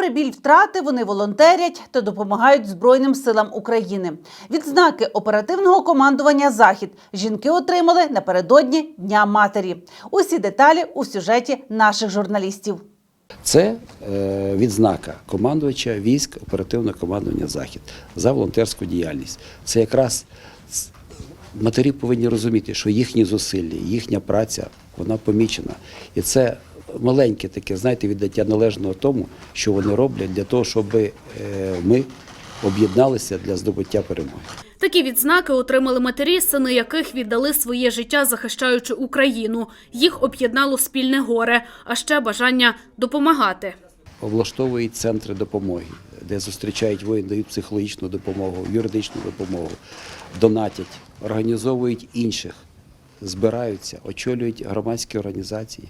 Попри біль втрати, вони волонтерять та допомагають Збройним силам України. Відзнаки оперативного командування Захід жінки отримали напередодні Дня матері. Усі деталі у сюжеті наших журналістів. Це е, відзнака командувача військ оперативного командування Захід за волонтерську діяльність. Це якраз матері повинні розуміти, що їхні зусилля, їхня праця вона помічена. І це маленьке таке, знаєте, віддаття належного тому, що вони роблять для того, щоб е, ми об'єдналися для здобуття перемоги. Такі відзнаки отримали матері, сини яких віддали своє життя, захищаючи Україну. Їх об'єднало спільне горе, а ще бажання допомагати. облаштовують центри допомоги, де зустрічають воїн, дають психологічну допомогу, юридичну допомогу, донатять, організовують інших, збираються, очолюють громадські організації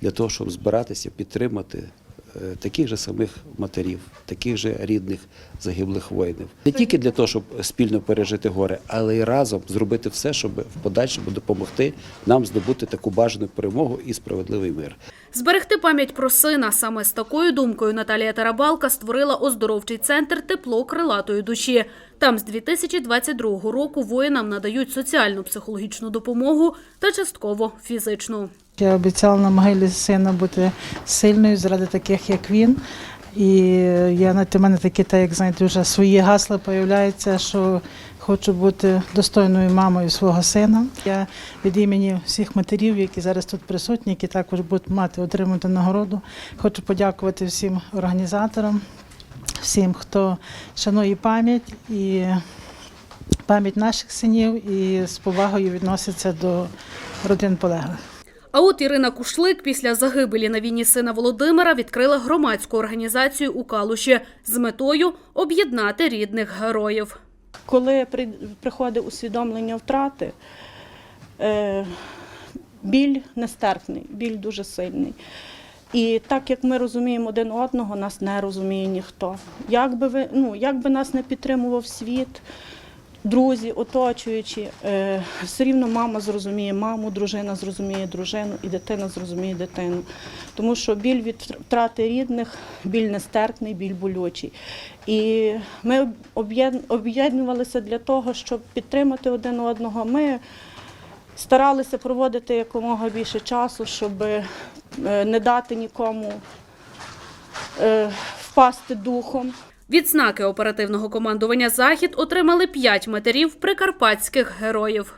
для того, щоб збиратися, підтримати е, таких же самих матерів, таких же рідних загиблих воїнів. Не тільки для того, щоб спільно пережити горе, але й разом зробити все, щоб в подальшому допомогти нам здобути таку бажану перемогу і справедливий мир. Зберегти пам'ять про сина саме з такою думкою Наталія Тарабалка створила оздоровчий центр тепло крилатої душі. Там з 2022 року воїнам надають соціальну психологічну допомогу та частково фізичну. Я обіцяла на могилі сина бути сильною заради таких, як він. І я на у мене такі, так як знаєте, вже свої гасла появляються, що хочу бути достойною мамою свого сина. Я від імені всіх матерів, які зараз тут присутні, які також будуть мати отримати нагороду. Хочу подякувати всім організаторам, всім, хто шанує пам'ять і пам'ять наших синів і з повагою відноситься до родин полеглих. А от Ірина Кушлик після загибелі на війні сина Володимира відкрила громадську організацію у Калуші з метою об'єднати рідних героїв. Коли приходить усвідомлення втрати, е, біль нестерпний, біль дуже сильний. І так як ми розуміємо один одного, нас не розуміє ніхто. Як би, ви, ну, як би нас не підтримував світ, друзі, оточуючі, е, все рівно мама зрозуміє маму, дружина зрозуміє дружину і дитина зрозуміє дитину. Тому що біль від втрати рідних, біль нестерпний, біль болючий. І ми об'єднувалися для того, щоб підтримати один одного. Ми старалися проводити якомога більше часу, щоб не дати нікому е, впасти духом. Відзнаки оперативного командування Захід отримали п'ять матерів прикарпатських героїв.